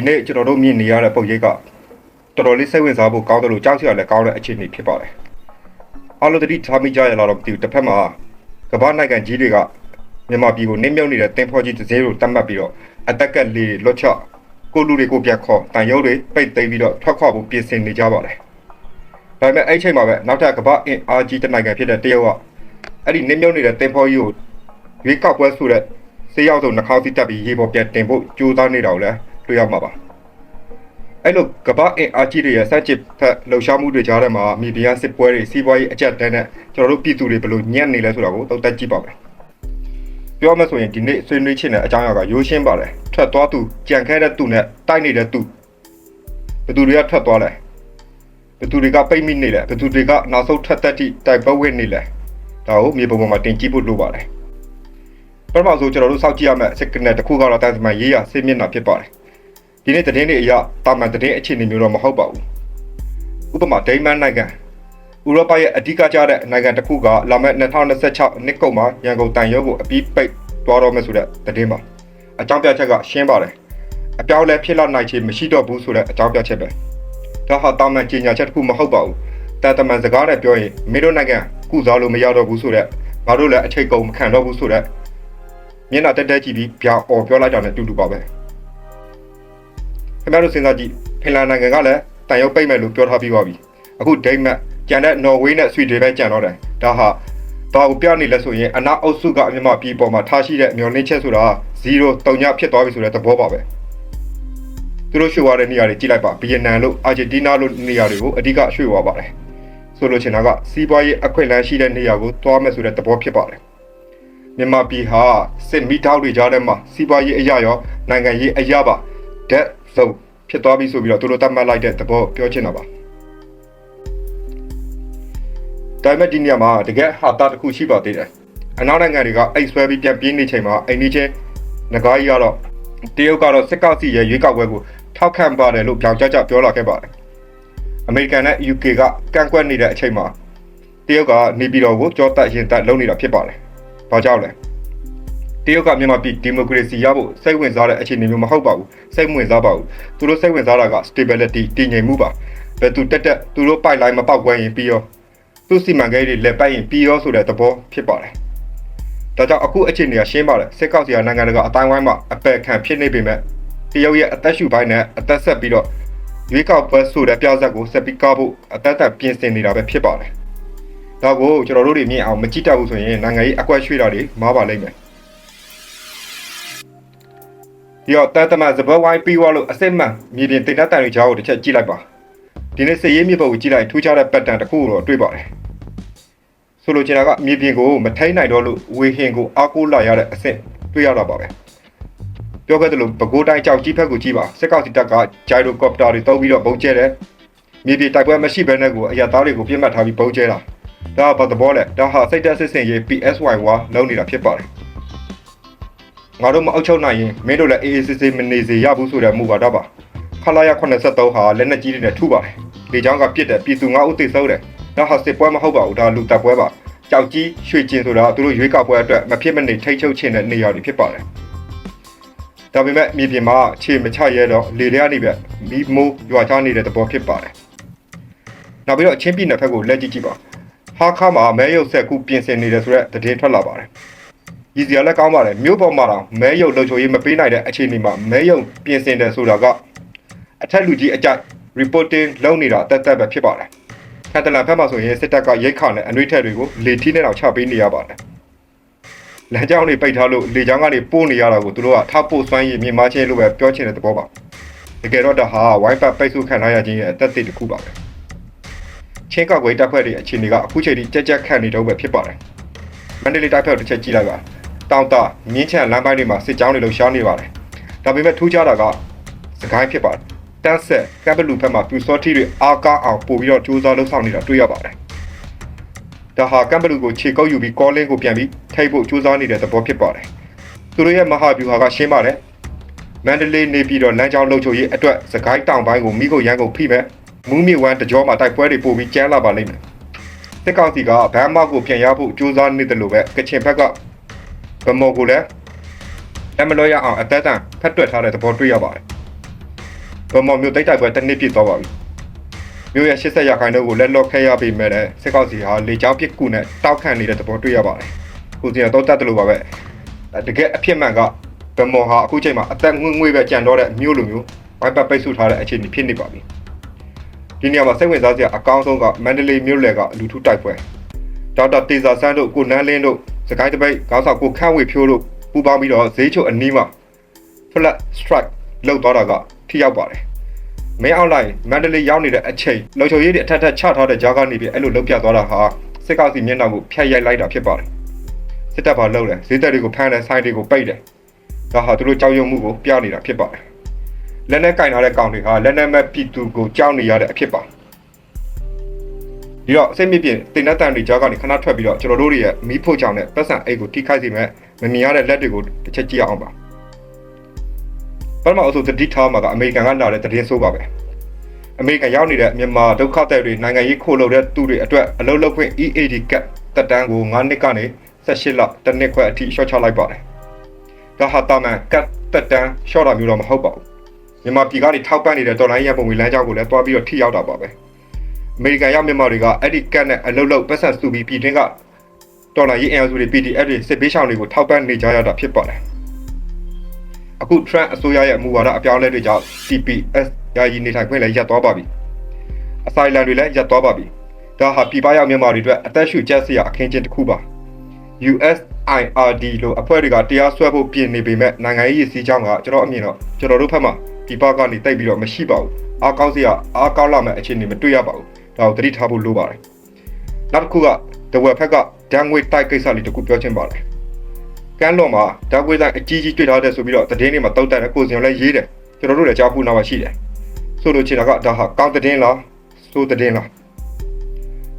ဒီနေ့ကျွန်တော်တို့မြင်နေရတဲ့ပုံရိပ်ကတော်တော်လေးစိတ်ဝင်စားဖို့ကောင်းတယ်လို့ကြောက်စရာလည်းကောင်းတဲ့အခြေအနေဖြစ်ပါတယ်အားလုံးတတိထားမိကြရလားတော့မသိဘူးတစ်ဖက်မှာကမ္ဘာနိုင်ငံကြီးတွေကမြန်မာပြည်ကိုနင်းမြုပ်နေတဲ့တင်ဖောကြီးတစ်စင်းကိုတတ်မှတ်ပြီးတော့အတက်ကက်လေးလွတ်ချကိုလူတွေကိုပြန်ခေါ်တန်ရုပ်တွေပိတ်သိမ်းပြီးတော့ထွက်ခွာဖို့ပြင်ဆင်နေကြပါတယ်ဒါပေမဲ့အဲ့ဒီအချိန်မှာပဲနောက်ထပ်ကမ္ဘာအင်အားကြီးတဲ့နိုင်ငံဖြစ်တဲ့တရုတ်ကအဲ့ဒီနင်းမြုပ်နေတဲ့တင်ဖောကြီးကိုရွေးကောက်ပွဲဆိုတဲ့စေးရောက်ဆုံးနှာခေါင်းစီးတက်ပြီးရေပေါ်ပြန်တင်ဖို့ကြိုးစားနေတာကိုလည်း တွေ့ရမှာပါအဲ့လိုကမ္ဘာအင်အားကြီးတွေရဲ့စက်ချစ်ဖက်လှုပ်ရှားမှုတွေကြားထဲမှာမြေပြင်ကစစ်ပွဲတွေစီးပွားရေးအကျပ်တန်းနဲ့ကျွန်တော်တို့ပြည်သူတွေဘယ်လိုညံ့နေလဲဆိုတာကိုသုံးသပ်ကြည့်ပါမယ်။ပြောမှဆိုရင်ဒီနေ့ဆွေးနွေးခြင်းတဲ့အကြောင်းအရာကရိုးရှင်းပါတယ်။ထွက်သွားသူကြံခဲတဲ့သူနဲ့တိုက်နေတဲ့သူဘယ်သူတွေကထွက်သွားလဲ။ဘယ်သူတွေကပိတ်မိနေလဲ။ဘယ်သူတွေကနောက်ဆုံးထွက်သက်တိတိုက်ပွဲဝင်နေလဲ။ဒါကိုမြေပုံပေါ်မှာတင်ကြည့်ဖို့လိုပါတယ်။ပထမဆုံးကျွန်တော်တို့စောင့်ကြည့်ရမယ့်စက်ကနယ်တစ်ခုကတော့တန်စမန်ရေးရဆေးမျက်နှာဖြစ်ပါတယ်။ ဒီနေ့သတင်းတွေအရတာမန်သတင်းအခြေအနေမျိုးတော့မဟုတ်ပါဘူးဥပမာဒိန်းမန်နိုင်ငံဥရောပရဲ့အဓိကကျတဲ့နိုင်ငံတစ်ခုကလာမယ့်2026နှစ်ကုန်မှာရန်ကုန်တန်ရုံးကိုအပြီးပိတ်သွားတော့မယ်ဆိုတဲ့သတင်းပါအကြောင်းပြချက်ကရှင်းပါတယ်အပြောင်းလဲဖြစ်လာနိုင်ချေမရှိတော့ဘူးဆိုတဲ့အကြောင်းပြချက်ပဲဒါဟာတာမန်ကြီးညာချက်တစ်ခုမဟုတ်ပါဘူးတာတမန်စကားနဲ့ပြောရင်မင်းတို့နိုင်ငံကုစားလို့မရတော့ဘူးဆိုတဲ့ငါတို့လည်းအချိန်ကုန်မခံတော့ဘူးဆိုတဲ့မျက်နှာတက်တက်ကြည့်ပြီးဗျာអော်ပြောလိုက်တာနဲ့တူတူပါပဲ ခင်ဗျားတို့စဉ်းစားကြည့်ဖင်လန်နိုင်ငံကလည်းတန်ရုပ်ပိတ်မယ်လို့ပြောထားပြီးပါပြီအခုဒိန်းမတ်ကျန်တဲ့နော်ဝေးနဲ့ဆွီဒင်ပဲကျန်တော့တယ်ဒါဟာဘာကိုပြနေလဲဆိုရင်အနာအုပ်စုကအမြင်မပြည်ပေါ်မှာထားရှိတဲ့မျောလင်းချက်ဆိုတာ0တုံညဖြစ်သွားပြီဆိုတဲ့သဘောပါပဲသူတို့ရွှေ့သွားတဲ့နေရာတွေကြည့်လိုက်ပါဗီယက်နမ်လို့အာဂျင်တီးနားလို့နေရာတွေကိုအဓိကရွှေ့သွားပါတယ်ဆိုလိုချင်တာကစီးပွားရေးအခွင့်အလမ်းရှိတဲ့နေရာကိုသွားမယ်ဆိုတဲ့သဘောဖြစ်ပါတယ်မြန်မာပြည်ဟာစစ်မီတောက်တွေကြားထဲမှာစီးပွားရေးအရာရောနိုင်ငံရေးအရာပါ dead zone ဖြစ်သွားပြီဆိုပြီးတော့သူတို့တတ်မှတ်လိုက်တဲ့သဘောပြောချင်တာပါဒါပေမဲ့ဒီနေရာမှာတကယ်ဟာတာတစ်ခုရှိပါသေးတယ်အနောက်နိုင်ငံတွေကအိတ်ဆွဲပြီးပြန်ပြင်းနေချိန်မှာအိန္ဒိချင်းငကားကြီးကတော့တရုတ်ကတော့စစ်ကောက်စီရဲ့ရွေးကောက်ပွဲကိုထောက်ခံပါတယ်လို့ပြောင်ကြကြပြောလာခဲ့ပါတယ်အမေရိကန်နဲ့ UK ကကန့်ကွက်နေတဲ့အချိန်မှာတရုတ်ကနေပြည်တော်ကိုကြောတက်ရင်တက်လုပ်နေတာဖြစ်ပါတယ်ဘာကြောင့်လဲ တရုတ်ကမြန်မာပြည်ဒီမိုကရေစီရဖို့စိတ်ဝင်စားတဲ့အခြေအနေမျိုးမဟုတ်ပါဘူးစိတ်မဝင်စားပါဘူးသူတို့စိတ်ဝင်စားတာက stability တည်ငြိမ်မှုပါဘယ်သူတက်တက်သူတို့ပိုက်လိုင်းမပေါက်ကွဲရင်ပြီးရောသူစီမံကိန်းတွေလက်ပိုက်ရင်ပြီးရောဆိုတဲ့သဘောဖြစ်ပါတယ်ဒါကြောင့်အခုအခြေအနေကရှင်းပါတယ်စစ်ကောက်စီကနိုင်ငံတကာအတိုင်းဝိုင်းမှာအပယ်ခံဖြစ်နေပေမဲ့တရုတ်ရဲ့အသက်ရှူပိုင်းနဲ့အသက်ဆက်ပြီးတော့ရွေးကောက်ပွဲဆိုတဲ့ပြဿနာကိုဆက်ပြီးကားဖို့အသက်သက်ပြင်ဆင်နေတာပဲဖြစ်ပါတယ်ဒါကိုကျွန်တော်တို့တွေမြင်အောင်မကြည့်တတ်ဘူးဆိုရင်နိုင်ငံရေးအကွက်ရွှေ့တာတွေမားပါလိမ့်မယ် ဒီတော့တန်တမန်စပတ်ဝိုင်းပြီးသွားလို့အစစ်မှန်မြေပြင်တင်တတ်တန်တွေကြားကိုတစ်ချက်ကြည့်လိုက်ပါဒီနေ့စည်ရေးမြေပုံကိုကြည့်လိုက်ထူးခြားတဲ့ပတ်တန်တစ်ခုကိုတော့တွေ့ပါတယ်ဆိုလိုချင်တာကမြေပြင်ကိုမထိန်နိုင်တော့လို့ဝေဟင်ကိုအားကိုးလာရတဲ့အဆင့်တွေ့ရတာပါပဲပြောခဲ့သလိုပဲခူးတိုင်းကြောက်ကြီးဖက်ကိုကြည့်ပါစစ်ကောက်စီတပ်ကဂျိုင်ရိုကော်ပတာတွေတုံးပြီးတော့ပုံကျဲတယ်မြေပြင်တိုက်ပွဲမရှိဘဲနဲ့ကိုအရသားတွေကိုပြစ်မှတ်ထားပြီးပုံကျဲတာဒါကဘာသဘောလဲဒါဟာစိတ်တက်စစ်စင်ရေး PSY ဝါလုံးနေတာဖြစ်ပါတယ် ငါတို့မအုပ်ချုပ်နိုင်ရင်မင်းတို့လည်းအေးအေးဆေးဆေးမနေစေရဘူးဆိုတဲ့မူဝါဒပါခလာရ83ဟာလက်နက်ကြီးတွေနဲ့ထုပါတယ်လေချောင်းကပြစ်တယ်ပြည်သူငါဥသိဆုံးတယ်ဒါဟာစစ်ပွဲမဟုတ်ပါဘူးဒါလူတပ်ပွဲပါကြောက်ကြီးရွှေကျင်ဆိုတာသူတို့ရွေးကောက်ပွဲအတွက်မဖြစ်မနေထိတ်ချုပ်ခြင်းတဲ့နေရာတွေဖြစ်ပါတယ်ဒါပေမဲ့မြေပြင်မှာခြေမချရဲတော့လေတွေကနေပဲမီးမိုးရွာချနေတဲ့သဘောဖြစ်ပါတယ်နောက်ပြီးတော့ချင်းပြည်နယ်ဘက်ကိုလက်ကြည့်ကြည့်ပါဟာခါမှာမဲရုပ်ဆက်ကူပြင်ဆင်နေတယ်ဆိုတဲ့သတင်းထွက်လာပါတယ် ရည်စရာလည်းကောင်းပါတယ်မြို့ပေါ်မှာတော့မဲယုံလုံချိုရေးမပေးနိုင်တဲ့အခြေအနေမှာမဲယုံပြင်ဆင်တယ်ဆိုတာကအထက်လူကြီးအကြိုက် reporting လုပ်နေတာတက်တက်ပဲဖြစ်ပါတယ်ခက်တလန်ဖက်မှာဆိုရင်စစ်တပ်ကရိတ်ခါနဲ့အနှွေးထက်တွေကိုလေထီးနဲ့တော့ချပေးနေရပါတယ်လမ်းကြောင်းတွေပိတ်ထားလို့လေကြောင်းကနေပို့နေရတာကိုသူတို့ကထပ်ပို့စွမ်းရည်မြင်မချင်းလို့ပဲပြောချင်တဲ့သဘောပါတကယ်တော့ဒါဟာ wifi ပိတ်ဆို့ခံထားရခြင်းရဲ့အသက်သေတစ်ခုပါပဲချင်းကောက်ွယ်တပ်ဖွဲ့တွေအခြေအနေကအခုချိန်ထိကြက်ကြက်ခန့်နေတော့ပဲဖြစ်ပါတယ်မန္တလေးတိုက်ဖက်တစ်ချက်ကြည့်လိုက်ပါ တောင်တာမြင်းချံလမ်းပိုင်းတွေမှာစစ်ကြောင်းတွေလှုပ်ရှားနေပါတယ်။ဒါပေမဲ့ထူးခြားတာကစကိုင်းဖြစ်ပါတယ်။တန်းဆက်ကပ်ဘလူဘက်မှာပြူစောတိတွေအားကားအောင်ပို့ပြီးတော့ကြိုးစားလှုပ်ဆောင်နေတာတွေ့ရပါတယ်။ဒါဟာကပ်ဘလူကိုခြေကုပ်ယူပြီးကောလင်းကိုပြန်ပြီးထိပ်ဖို့ကြိုးစားနေတဲ့သဘောဖြစ်ပါတယ်။သူတို့ရဲ့မဟာဗျူဟာကရှင်းပါတယ်။မန္တလေးနေပြီးတော့လမ်းကြောင်းလှုပ်ချိုရေးအတွက်စကိုင်းတောင်ပိုင်းကိုမိကိုရန်ကုန်ဖိမဲ့မူးမြေဝမ်းတကြောမှာတိုက်ပွဲတွေပို့ပြီးကျန်းလာပါလိမ့်မယ်။စစ်ကောင်စီကဗန်းမောက်ကိုပြန်ရဖို့ကြိုးစားနေတယ်လို့ပဲကချင်ဘက်က ဗမော်ကိုလည်းအမလို့ရအောင်အသက်တန်ဖက်တွက်ထားတဲ့သဘောတွေ့ရပါတယ်ဗမော်မျိုးတိတ်တိုက်ပွဲတစ်နှစ်ပြည့်သွားပါပြီမျိုးရဲ့80ရာခိုင်နှုန်းကိုလက်လော့ခဲရပြီးမဲ့တဲ့စစ်ကောက်စီဟာလေကြောင်းပစ်ကူနဲ့တောက်ခန့်နေတဲ့သဘောတွေ့ရပါတယ်ကိုစီကတော့တတ်တယ်လို့ပါပဲတကယ်အဖြစ်မှန်ကဗမော်ဟာအခုချိန်မှာအသက်ငွေ့ငွေ့ပဲကြံတော့တဲ့မျိုးလိုမျိုးဝိုင်းပတ်ပိတ်ဆို့ထားတဲ့အခြေအနေဖြစ်နေပါပြီဒီနေရာမှာစိတ်ဝင်စားစရာအကောင်းဆုံးကမန္တလေးမြို့လယ်ကလူထုတိုက်ပွဲဒေါက်တာတေဇာဆန်းတို့ကိုနန်းလင်းတို့ စကိုင်းတပိတ်ခေါင်းဆောင်ကိုခန့်ဝေဖြိုးတို့ပူးပေါင်းပြီးတော့ဈေးချိုအနီးမှာ flat strike လောက်သွားတာကထိရောက်ပါတယ်မင်းအောင်လိုက်မန္တလေးရောက်နေတဲ့အချိန်လုံချုံရေးတွေအထက်ထက်ချထားတဲ့ကြားကနေပြီးအဲ့လိုလောက်ပြသွားတာဟာစစ်ကောက်စီမျက်နှာကိုဖျက်ရိုက်လိုက်တာဖြစ်ပါတယ်စစ်တပ်ဘာလုပ်လဲဈေးသက်တွေကိုဖမ်းတယ်ဆိုင်တွေကိုပိတ်တယ်ဒါဟာသူတို့ကြောက်ရွံ့မှုကိုပြနေတာဖြစ်ပါတယ်လက်နဲ့ကင်ထားတဲ့ကောင်တွေဟာလက်နဲ့မဲ့ပြည်သူကိုကြောက်နေရတဲ့အဖြစ်ပါ ဒီတော့အစိတ်မြင့်ပြင်တင်တဲ့တန်တွေကြားကနေခဏထွက်ပြီးတော့ကျွန်တော်တို့တွေရဲ့မီးဖို့ချောင်တဲ့ပတ်စံအိတ်ကိုထိခိုက်စေမဲ့မမြင်ရတဲ့လက်တွေကိုတစ်ချက်ကြည့်အောင်ပါပထမအဆိုတတိထားမှာကအမေရိကန်ကလာတဲ့သတင်းဆိုးပါပဲအမေရိကန်ရောက်နေတဲ့မြန်မာဒုက္ခသည်တွေနိုင်ငံရေးခိုးလုပ်တဲ့သူတွေအတွက်အလုပ်လုပ်ခွင့် EAD ကတ်တက်တန်းကို9နှစ်ကနေ18လတစ်နှစ်ခွဲအထိရှော့ချလိုက်ပါတယ်ဒါဟာတာမန်ကတ်တက်တန်းရှော့တာမျိုးတော့မဟုတ်ပါဘူးမြန်မာပြည်ကနေထောက်ပံ့နေတဲ့တော်လိုင်းရပုံငွေလမ်းကြောင်းကိုလည်းတွားပြီးတော့ထိရောက်တာပါပဲ အမေရိကန်ရောက်မြန်မာတွေကအဲ့ဒီကတ်နဲ့အလုပ်လုပ်ပတ်စံစုပြီးပြည်တွင်းကတော်လိုင်းရေးအင်အားစုတွေ PDF တွေစစ်ပေးရှောင်တွေကိုထောက်ပံ့နေကြရတာဖြစ်ပါတယ်အခု Trump အစိုးရရဲ့အမူဝါဒအပြောင်းအလဲတွေကြောင့် TPS ယာယီနေထိုင်ခွင့်လည်းရပ်သွားပါပြီ။ Asylum တွေလည်းရပ်သွားပါပြီ။ဒါဟာပြည်ပရောက်မြန်မာတွေအတွက်အသက်ရှူကျက်စရာအခင်းကျင်းတစ်ခုပါ။ USIRD လို့အဖွဲ့တွေကတရားစွဲဖို့ပြင်နေပေမဲ့နိုင်ငံရေးရည်စည်းကြောင်းကကျွန်တော်အမြင်တော့ကျွန်တော်တို့ဘက်မှာပြည်ပကနေတိတ်ပြီးတော့မရှိပါဘူး။အားကောင်းစရာအားကောင်းလာမဲ့အခြေအနေမတွေ့ရပါဘူး။ ဒါကိုသတိထားဖို့လိုပါတယ်။နောက်တစ်ခုက The Web ဘက်ကဒဏ်ငွေတိုက်ကိစ္စလေးတစ်ခုပြောချင်ပါတယ်။ကမ်းလွန်မှာဓာတ်ကွေးဆိုင်အကြီးကြီးတွေ့ထားတဲ့ဆိုပြီးတော့သတင်းတွေမှာတောက်တက်တဲ့ကိုစင်လည်းရေးတယ်ကျွန်တော်တို့လည်းကြားဖူးနာမှာရှိတယ်ဆိုလိုချင်တာကဒါဟာကောင်းသတင်းလားဆိုသတင်းလား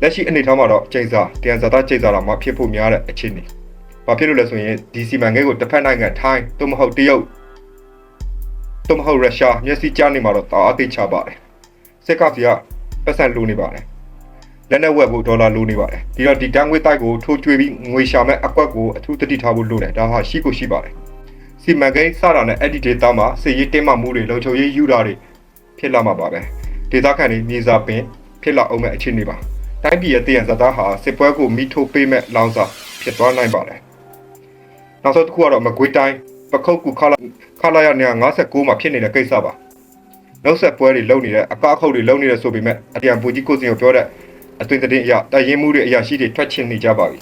လက်ရှိအနေထားမှာတော့ချိန်စာတန်ဇာတာချိန်စာတော့မဖြစ်ဖို့များတဲ့အခြေအနေဘာဖြစ်လို့လဲဆိုရင်ဒီစီမံကိန်းကိုတစ်ဖက်နိုင်ငံထိုင်းသို့မဟုတ်တရုတ်သို့မဟုတ်ရုရှားမျက်စိကြားနေမှာတော့တအားသိချပါတယ်စစ်ကစီက ပတ်စံလိုနေပါတယ်လက်နဲ့ဝက်ဖို့ဒေါ်လာလိုနေပါတယ်ဒီတော့ဒီတန်းငွေတိုက်ကိုထိုးကျွေးပြီးငွေရှာမဲ့အကွက်ကိုအထူးတတိထားဖို့လိုတယ်ဒါဟာရှိကိုရှိပါတယ်စီမံကိန်းစတာနဲ့အဲ့ဒီဒေတာမှာစစ်ရေးတင်းမာမှုတွေလုံခြုံရေးယူတာတွေဖြစ်လာမှာပါပဲဒေတာခန့်တွေမြေစာပင်ဖြစ်လာအောင်မဲ့အခြေအနေပါတိုင်းပြည်ရဲ့တည်ရန်ဇာတာဟာစစ်ပွဲကိုမိထိုးပေးမဲ့လောင်စာဖြစ်သွားနိုင်ပါတယ်နောက်ဆုံးတစ်ခုကတော့မကွေးတိုင်းပခုတ်ကူခလာခလာရနေ59မှာဖြစ်နေတဲ့ကိစ္စပါ နောက်ဆက်ပွဲတွေလုပ်နေတဲ့အကားအခုတ်တွေလုပ်နေတယ်ဆိုပေမဲ့အတန်ပူကြီးကိုစင်ကိုပြောတဲ့အသွင်သတင်းအရတရင်မှုတွေအရာရှိတွေထွက်ချင်နေကြပါပြီ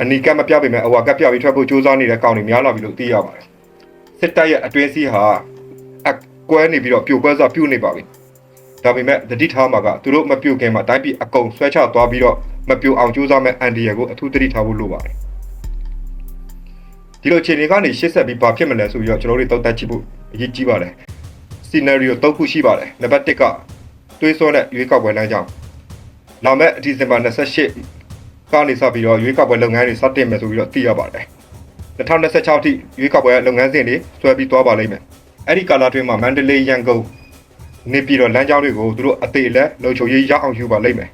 အနီကမပြပေမဲ့အဝါကပြပြီးထွက်ဖို့ကြိုးစားနေတဲ့ကောင်တွေများလာပြီလို့သိရပါတယ်စစ်တပ်ရဲ့အတွင်းစည်းဟာအကွဲနေပြီးတော့ပြိုကွဲစွာပြုတ်နေပါပြီဒါပေမဲ့တတိထားမှာကသူတို့မပြုတ်ခင်မှာတိုင်းပြည်အကုန်ဆွဲချသွားပြီးတော့မပြုတ်အောင်ကြိုးစားမဲ့အန်ဒီရကိုအထူးတတိထားဖို့လိုပါတယ်ဒီလိုခြေနေကနေရှေ့ဆက်ပြီးဘာဖြစ်မလဲဆိုပြီးတော့ကျွန်တော်တို့တောက်တက်ကြည့်ဖို့အရေးကြီးပါတယ် စီနယ်ရီယို၃ခုရှိပါတယ်နံပါတ်၁ကတွေးစောတဲ့ရွေးကောက်ပွဲလမ်းကြောင်းလာမယ့်ဒီဇင်ဘာ28ကနေစပြီးတော့ရွေးကောက်ပွဲလုပ်ငန်းတွေစတင်မယ်ဆိုပြီးတော့သိရပါတယ်2026အထိရွေးကောက်ပွဲလုပ်ငန်းစဉ်တွေဆွဲပြီးသွားပါလိမ့်မယ်အဲ့ဒီကာလအတွင်းမှာမန္တလေးရန်ကုန်နေပြည်တော်လမ်းကြောင်းတွေကိုသူတို့အသေးလက်လုံခြုံရေးရအောင်ယူပါလိမ့်မယ်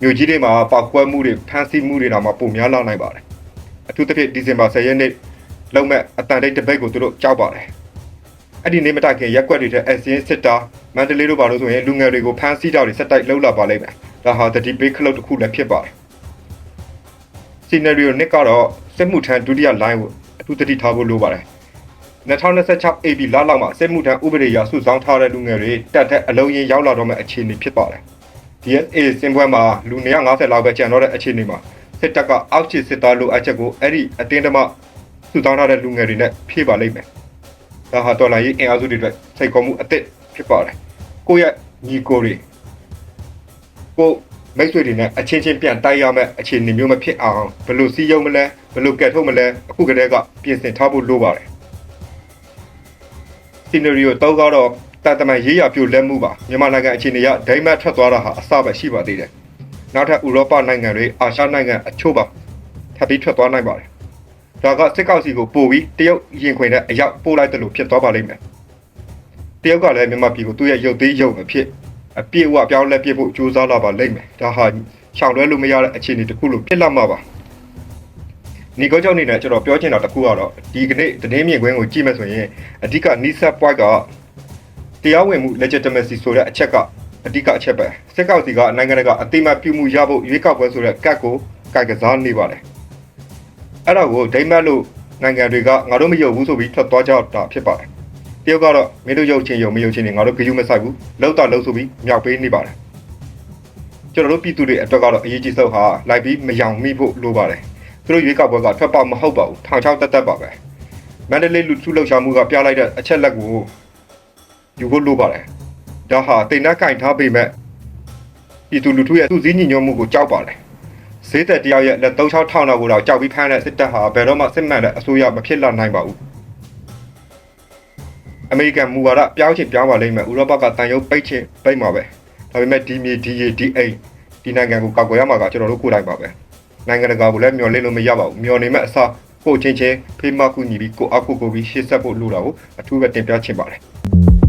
မြို့ကြီးတွေမှာပောက်ကွဲမှုတွေဖမ်းဆီးမှုတွေတော့မှပုံများလာနိုင်ပါတယ်အထူးသဖြင့်ဒီဇင်ဘာ10ရက်နေ့လုံမဲ့အတန်တိတ်တပိတ်ကိုသူတို့ကြောက်ပါတယ် အဲ့ဒီနေ့မတိုင်ခင်ရက်ွက်တွေတဲ့အစင်းစစ်တာမန္တလေးတို့ဘာလို့ဆိုရင်လူငယ်တွေကိုဖမ်းဆီးတာတွေဆက်တိုက်လှုပ်လာပါလိမ့်မယ်ဒါဟာတတိပေးခလုတ်တစ်ခုလည်းဖြစ်ပါတယ်စီနယ်ရီယိုနှစ်ကတော့စစ်မှုထမ်းဒုတိယ line ကိုအထူးတတိထားဖို့လိုပါတယ်2026 AB လလောက်မှာစစ်မှုထမ်းဥပဒေအရစုဆောင်းထားတဲ့လူငယ်တွေတက်တဲ့အလုံးရင်ရောက်လာတော့မယ့်အခြေအနေဖြစ်ပါတယ် DSA စင်ပွဲမှာလူ150လောက်ပဲကျန်တော့တဲ့အခြေအနေမှာစစ်တပ်ကအောက်ခြေစစ်သားလိုအပ်ချက်ကိုအဲ့ဒီအတင်းတမစုဆောင်းထားတဲ့လူငယ်တွေနဲ့ဖြည့်ပါလိမ့်မယ် ဒါဟာတော်လိုင်းရေးအင်အားစုတွေအတွက်စိတ်ကောမှုအသစ်ဖြစ်ပါတယ်ကိုယ့်ရဲ့ညီကိုတွေကိုမိတ်ဆွေတွေနဲ့အချင်းချင်းပြန်တိုက်ရမယ့်အခြေအနေမျိုးမဖြစ်အောင်ဘယ်လိုစီးရုံးမလဲဘယ်လိုကက်ထုတ်မလဲအခုကတည်းကပြင်ဆင်ထားဖို့လိုပါတယ်စီနယ်ရီယိုတော့ကတော့တတမန်ရေးရပြိုလက်မှုပါမြန်မာနိုင်ငံအခြေအနေရဒိမတ်ထွက်သွားတာဟာအစပဲရှိပါသေးတယ်နောက်ထပ်ဥရောပနိုင်ငံတွေအာရှနိုင်ငံအချို့ပါထပ်ပြီးထွက်သွားနိုင်ပါတယ် ဒါကစစ်ကောက်စီကိုပို့ပြီးတရုတ်ရင်ခွင်တဲ့အရောက်ပို့လိုက်တယ်လို့ဖြစ်သွားပါလိမ့်မယ်တရုတ်ကလည်းမြန်မာပြည်ကိုသူ့ရဲ့ရုပ်သေးရုပ်မဖြစ်အပြည့်အဝပြောင်းလဲပြဖို့ကြိုးစားလာပါလိမ့်မယ်ဒါဟာရှောင်လွဲလို့မရတဲ့အခြေအနေတစ်ခုလို့ဖြစ်လာမှာပါနီကောကြောင့်နေနဲ့ကျွန်တော်ပြောချင်တာတစ်ခုကတော့ဒီကနေ့သတင်းမြင်ကွင်းကိုကြည့်မယ်ဆိုရင်အဓိကနီးစပ် point ကတရားဝင်မှု legitimacy ဆိုတဲ့အချက်ကအဓိကအချက်ပဲစစ်ကောင်စီကနိုင်ငံတကာအတိမတ်ပြုမှုရဖို့ရွေးကောက်ပွဲဆိုတဲ့ကတ်ကိုကိုင်ကစားနေပါတယ် အဲ့ဒါကိုဒိမတ်လို့နိုင်ငံတွေကငါတို့မယုံဘူးဆိုပြီးထွက်သွားကြတာဖြစ်ပါတယ်တရုတ်ကတော့မင်းတို့ယုံချင်းယုံမယုံချင်းနေငါတို့ဂယုမဆိုင်ဘူးလောက်တော့လောက်ဆိုပြီးမြောက်ပေးနေပါတယ်ကျွန်တော်တို့ပြည်သူတွေအတွက်ကတော့အရေးကြီးဆုံးဟာလိုက်ပြီးမယောင်မိဖို့လိုပါတယ်သူတို့ရွေးကောက်ပွဲကထွက်ပေါက်မဟုတ်ပါဘူးထောင်ချောက်တက်တက်ပါပဲမန္တလေးလူထုလှုပ်ရှားမှုကပြလိုက်တဲ့အချက်လက်ကိုယူဖို့လိုပါတယ်ဒါဟာတိမ်နှက်ကင်ထားပေမဲ့ပြည်သူလူထုရဲ့သူစည်းညီညွတ်မှုကိုကြောက်ပါတယ် ဈေးသက်တယောက်ရဲ့လက်သုံးချောင်းထောင်တော်ကိုတော့ကြောက်ပြီးဖမ်းတဲ့စစ်တပ်ဟာဘယ်တော့မှစစ်မှန်တဲ့အစိုးရမဖြစ်လာနိုင်ပါဘူးအမေရိကန်မူဝါဒပြောင်းချင်ပြောင်းပါလိမ့်မယ်ဥရောပကတန်ရုပ်ပိတ်ချင်ပိတ်မှာပဲဒါပေမဲ့ဒီမြေဒီရေဒီအိမ်ဒီနိုင်ငံကိုကောက်ွယ်ရမှာကကျွန်တော်တို့ကိုယ်တိုင်ပါပဲနိုင်ငံတကာကိုလည်းမျှော်လင့်လို့မရပါဘူးမျှော်နေမဲ့အစားကိုချင်းချင်းဖေးမကူညီပြီးကိုအောက်ကိုကိုပြီးရှေ့ဆက်ဖို့လိုတာကိုအထူးပဲတင်ပြချင်ပါတယ်